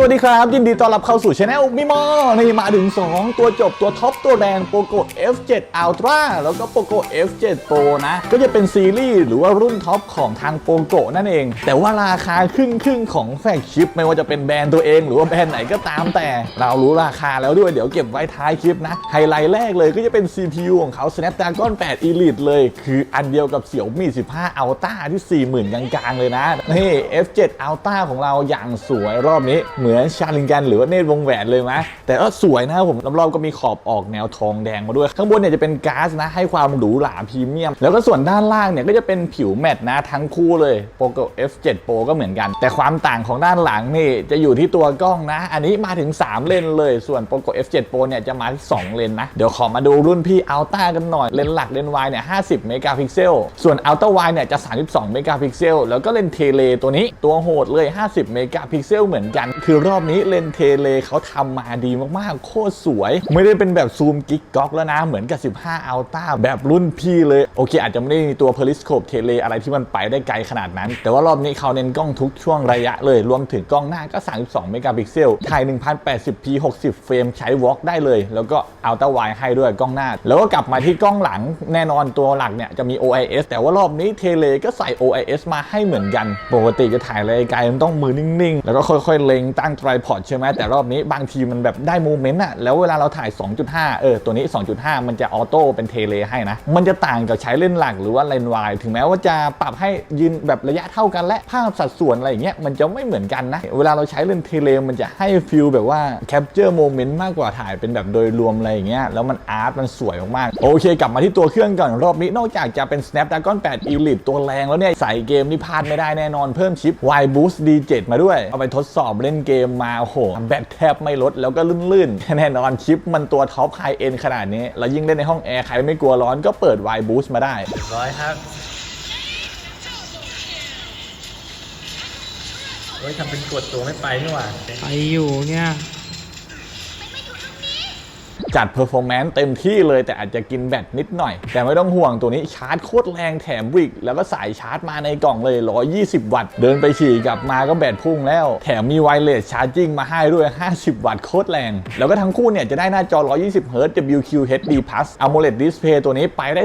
สวัสดีครับ ยินดีต้อนรับเข้าสู่ช anel มิมอนี่มาถึง 2 ตัวจบตัวท็อปตัวแรงโปโก F7 Ultra แล้วก็โปโก F7 Pro นะ ก็จะเป็นซีรีส์หรือว่ารุ่นท็อปของทางโปโกนั่นเอง แต่ว่าราคาครึ่งครึ่งของแฟกชิป ไม่ว่าจะเป็นแบรนด์ตัวเองหรือว่าแบรนด์ไหนก็ตามแต่ เรารู้ราคาแล้วด้วยเดี๋ยวเก็บไว้ท้ายคลิปนะ ไฮไลท์แรกเลยก็จะเป็น CPU ของเขา Snapdragon 8 Elite เลย คืออันเดียวกับเสี่ยวมี่15 Ultra ที่ 40,000กลางๆเลยนะนี่ F7 Ultra ของเราอย่างสวยรอบนี้เหมือนชาลิงกันหรือว่าเนตรวงแหวนเลยไหมแต่ก็สวยนะครับผมรอบๆก็มีขอบออกแนวทองแดงมาด้วย ข้างบนเนี่ยจะเป็นก๊าซนะให้ความหรูหราพรีเมียม แล้วก็ส่วนด้านล่างเนี่ยก็จะเป็นผิวแมตต์นะทั้งคู่เลย Poco F7 Pro ก็เหมือนกัน แต่ความต่างของด้านหลังนี่จะอยู่ที่ตัวกล้องนะ อันนี้มาถึง 3 เลนเลย ส่วน Poco F7 Pro เนี่ยจะมาที่ 2 เลนนะ เดี๋ยวขอมาดูรุ่นพี่ Ultra กันหน่อย เลนหลักเลนวายเนี่ย 50 เมกะพิกเซล ส่วน Ultra Wide เนี่ยจะ 32 เมกะพิกเซล แล้วก็เลนเทเลตัวนี้ตัวโหดเลย 50 เมกะพิกเซลเหมือนกัน คือรอบนี้เลนเทเลเขาทำมาดีมากๆ โคตรสวย ไม่ได้เป็นแบบซูมกิ๊กก๊อกแล้วนะ เหมือนกับ 15 Ultra แบบรุ่นพี่เลย โอเค อาจจะไม่ได้มีตัว Periscope เทเลอะไรที่มันไปได้ไกลขนาดนั้น แต่ว่ารอบนี้เขาเน้นกล้องทุกช่วงระยะเลย รวมถึงกล้องหน้าก็ 32 เมกะพิกเซล ถ่าย 1080p 60 เฟรม ใช้ Walk ได้เลย แล้วก็ Ultra Wide ให้ด้วยกล้องหน้า แล้วก็กลับมาที่กล้องหลัง แน่นอนตัวหลักเนี่ยจะมี OIS แต่ว่ารอบนี้เทเลก็ใส่ OIS มาให้เหมืมือนกัน ปกติจะถ่ายอะไรไกลมันต้องมือนิ่งๆ แล้วก็ค่อยๆเล็งตั้งไตรพอดใช่ไหมแต่รอบนี้บางทีมันแบบได้โมเมนต์อะแล้วเวลาเราถ่าย 2.5 เออ ตัวนี้ 2.5 มันจะออโต้เป็นเทเลให้นะ มันจะต่างกับใช้เลนส์หลักหรือว่าเลนส์วายถึงแม้ว่าจะปรับให้ยืนแบบระยะเท่ากันและภาพสัดส่วนอะไรอย่างเงี้ยมันจะไม่เหมือนกันนะ เวลาเราใช้เลนส์เทเลมันจะให้ฟิลแบบว่าแคปเจอร์โมเมนต์มากกว่าถ่ายเป็นแบบโดยรวมอะไรอย่างเงี้ยแล้วมันอาร์ตมันสวยมากๆโอเค กลับมาที่ตัวเครื่องก่อนรอบนี้นอกจากจะเป็น Snapdragon 8 Elite ตัวแรงแล้วเนี่ยใส่เกมนี่พลาดไม่ได้แน่นอนเพิ่มชิป Y Boost D7 มาด้วยเอาไปทดสอบเล่นเกมมาโอ้โหแบตแทบไม่ลดแล้วก็ลื่นๆ แน่นอนชิปมันตัวท็อปไฮเอ็นขนาดนี้ แล้วยิ่งเล่นในห้องแอร์ใครไม่กลัวร้อนก็เปิด Y Boost มาได้ร้อยครับเฮ้ยทำเป็นกดตัวไม่ไปนี่หว่า ไปอยู่เนี่ย จัดเพอร์ฟอร์แมนซ์เต็มที่เลยแต่อาจจะกินแบตนิดหน่อย แต่ไม่ต้องห่วงตัวนี้ชาร์จโคตรแรงแถมวิก แล้วก็สายชาร์จมาในกล่องเลย 120 วัตต์ เดินไปฉี่กลับมาก็แบตพุ่งแล้ว แถมมีไวเลสชาร์จิ่งมาให้ด้วย 50 วัตต์โคตรแรง แล้วก็ทั้งคู่เนี่ยจะได้หน้าจอ 120 Hz WQHD Plus AMOLED Display ตัวนี้ไปได้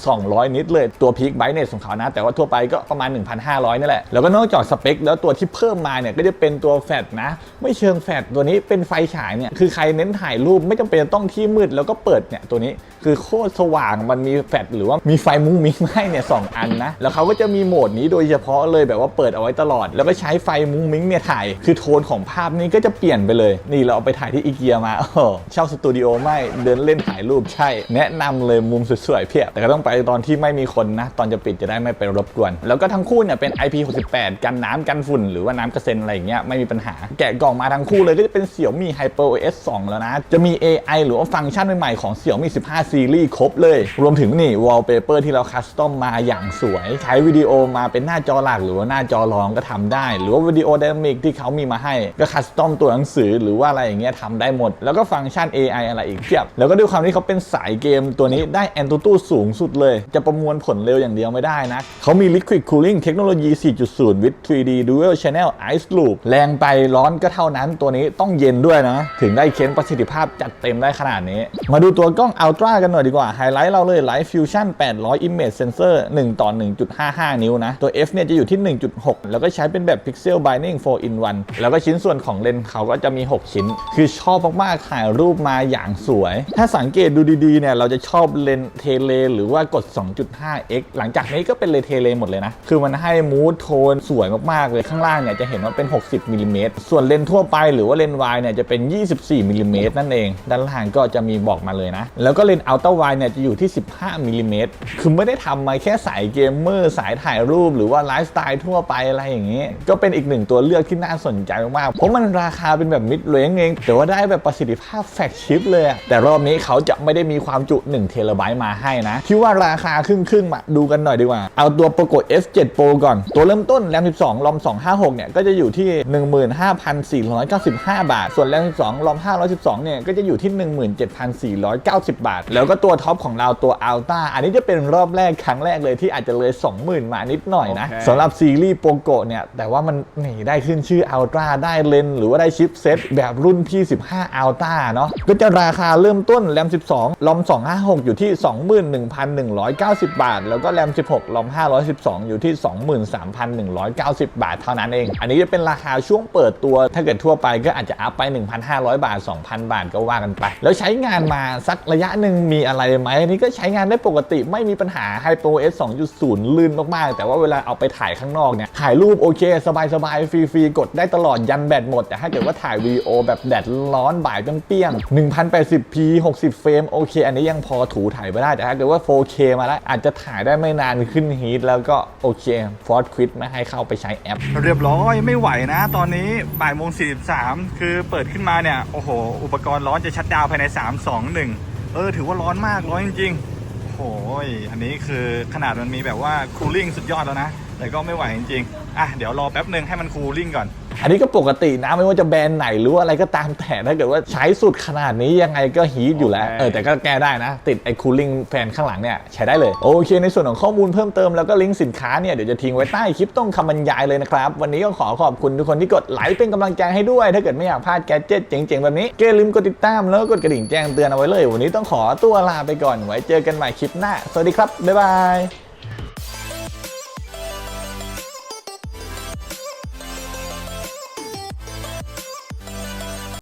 3,200 นิตเลยตัวพีคไบ r เนสของเขานะ แต่ว่าทั่วไปก็ประมาณ 1,500 นี่แหละ แล้วก็นอกจากสเปค แล้วตัวที่เพิ่มมาเนี่ยก็จะเป็นตัวแฟลชนะ ไม่เชิงแฟลชตัวนี้เป็นไฟฉายเนี่ยคือใครเน้นถ่ายรูปไม่จำเป็นต้องที่มืดแล้วก็เปิดเนี่ยตัวนี้คือโคตรสว่างมันมีแฟลชหรือว่ามีไฟมุ้งมิ้งมาให้เนี่ยสองอันนะแล้วเขาก็จะมีโหมดนี้โดยเฉพาะเลยแบบว่าเปิดเอาไว้ตลอด แล้วก็ใช้ไฟมุ้งมิ้งเนี่ยถ่าย คือโทนของภาพนี้ก็จะเปลี่ยนไปเลย นี่เราเอาไปถ่ายที่อีเกียมาโอ้โหเช่าสตูดิโอไม่เดินเล่นถ่ายรูปใช่ แนะนำเลยมุมสวยๆเพียบแต่ก็ต้องไปตอนที่ไม่มีคนนะ ตอนจะปิดจะได้ไม่ไปรบกวน แล้วก็ทั้งคู่เนี่ยเป็น IP68 กันน้ำกันฝุ่น หรือว่าน้ำกระเซ็นอะไรอย่างเงี้ยไม่มีปัญหา แกะกล่องมาทั้งคู่เลยก็จะเป็นเสี่ยวมี่ HyperOS 2 แล้วนะ จะมี AI หรือว่าฟังก์ชันใหม่ๆของเสี่ยวมี15ซีรีส์ครบเลย รวมถึงนี่ wallpaper ที่เราคัสตอมมาอย่างสวย ใช้วิดีโอมาเป็นหน้าจอหลักหรือว่าหน้าจอรองก็ทำได้ หรือว่าวิดีโอไดนามิกที่เขามีมาให้ ก็คัสตอมตัวหนังสือหรือว่าอะไรอย่างเงี้ยทำได้หมด แล้วก็ฟังก์ชัน AI อะไรอีกเพียบ แล้วก็ด้วยความที่เขาเป็นสายเกมตัวนี้ได้ Antutu สูงสุดเลย จะประมวลผลเร็วอย่างเดียวไม่ได้นะเขามี Liquid Cooling เทคโนโลยี 4.0 with 3D Dual Channel Ice Loop แรงไปร้อนก็เท่านั้นตัวนี้ต้องเย็นด้วยนะถึงได้เค้นประสิทธิภาพจัดเต็มได้ขนาดนี้ มาดูตัวกล้อง Ultra กันหน่อยดีกว่าไฮไลท์เราเลย Light Fusion 800 Image Sensor 1 ต่อ 1.55 นิ้วนะ ตัว F เนี่ยจะอยู่ที่ 1.6 แล้วก็ใช้เป็นแบบ Pixel Binding 4 in 1 แล้วก็ชิ้นส่วนของเลนส์เขาก็จะมี 6 ชิ้น คือชอบมาก ๆ ถ่ายรูปมาอย่างสวย ถ้าสังเกตดูดีๆเนี่ยเราจะชอบเลนส์เทเลหรือว่ากด 2.5x หลังจากนี้ก็เป็นเลนส์เทเลหมดเลยนะ คือมันให้มูดโทนสวยมากๆเลยข้างล่างเนี่ยจะเห็นว่าเป็น 60มิลลิเมตรส่วนเลนส์ทั่วไปหรือว่าเลนส์วายเนี่ยจะเป็น 24มิลลิเมตรนั่นเองด้านล่างก็จะมีบอกมาเลยนะ แล้วก็เลนส์อัลตร้าไวเนี่ยจะอยู่ที่ 15มิลลิเมตรคือไม่ได้ทำมาแค่สายเกมเมอร์สายถ่ายรูปหรือว่าไลฟ์สไตล์ทั่วไปอะไรอย่างนี้ ก็เป็นอีกหนึ่งตัวเลือกที่น่าสนใจมากๆเพราะมันราคาเป็นแบบมิดเรนจ์เอง แต่ว่าได้แบบประสิทธิภาพแฟกชิปเลย แต่รอบนี้เขาจะไม่ได้มีความจุ1เทราไบต์มาให้นะคิดว่าราคาครึ่งๆมาดูกันหน่อยดีกว่า เอาตัวปรากฏ F7 Pro ก่อน ตัวเริ่มต้นแรม 12ลอม 256 เนี่ย ก็จะอยู่ที่ 15,495 บาท ส่วนแรม 12ลอม 512 เนี่ย ก็จะอยู่ที่17,490 บาท แล้วก็ตัวท็อปของเราตัว Alta อันนี้จะเป็นรอบแรกครั้งแรกเลยที่อาจจะเลย 20,000 มานิดหน่อยนะโอเคสำหรับซีรีส์โปโกเนี่ยแต่ว่ามันนี่ได้ขึ้นชื่อ Ultra ได้เลนส์หรือว่าได้ชิปเซ็ตแบบรุ่น P15 Ultra เนาะก็จะราคาเริ่มต้นแรม 12 ลอม 256 อยู่ที่ 21,190 บาท แล้วก็แรม 16 ลอม 512 อยู่ที่ 23,190 บาทเท่านั้นเอง อันนี้จะเป็นราคาช่วงเปิดตัวถ้าเกิดทั่วไปก็อาจจะอัพไป 1,500 บาท 2,000 บาทก็ว่ากันไปแล้วใช้งานมาสักระยะหนึ่งมีอะไรไหมอันนี้ก็ใช้งานได้ปกติไม่มีปัญหา HyperOS 2.0 ลื่นมากๆ แต่ว่าเวลาเอาไปถ่ายข้างนอกเนี่ยถ่ายรูปโอเค สบายๆ ฟรีๆ กดได้ตลอดยันแบตหมด แต่ถ้าเกิดว่าถ่ายวีดีโอแบบแดดร้อนบ่ายเปรี้ยงๆ 1080p 60 เฟรมโอเค อันนี้ยังพอถูถ่ายไปได้ แต่ถ้าเกิดว่า 4K มาแล้วอาจจะถ่ายได้ไม่นานขึ้นฮีทแล้วก็โอเคฟอร์ดควิดไม่ให้เข้าไปใช้แอป เรียบร้อยไม่ไหวนะ ตอนนี้บ่ายโมงสี่คือเปิดขึ้นมาเนี่ยโอ้โห อุปกรณ์ร้อนจะชัดดาวภายใน 3 2 1 เออ ถือว่าร้อนมากร้อนจริงๆโอ้ยอันนี้คือขนาดมันมีแบบว่าคูลิ่งสุดยอดแล้วนะ แต่ก็ไม่ไหวจริงๆ อะ เดี๋ยวรอแป๊บหนึ่งให้มันคูลิ่งก่อน อันนี้ก็ปกตินะไม่ว่าจะแบรนด์ไหนหรือว่าอะไรก็ตามแต่ถ้าเกิดว่าใช้สุดขนาดนี้ยังไงก็ฮีทอยู่แล้วโอเคเออแต่ก็แก้ได้นะ ติดไอ้คูลิ่งแฟนข้างหลังเนี่ยใช้ได้เลย โอเคในส่วนของข้อมูลเพิ่มเติมแล้วก็ลิงก์สินค้าเนี่ยเดี๋ยวจะทิ้งไว้ใต้คลิปต้องคำบรรยายเลยนะครับ วันนี้ก็ขอขอบคุณทุกคนที่กดไลค์เป็นกำลังใจให้ด้วย ถ้าเกิดไม่อยากพลาดแกดเจ็ตเจ๋งๆแบบนี้ก็อย่าลืมกดติดตามแล้วก็กดกระดิ่งแจ้งเตือนเอาไว้เลย วันนี้ต้องขอตัวลาไปก่อนไว้เจอกันใหม่คลิปหน้า สวัสดีครับบ๊ายบาย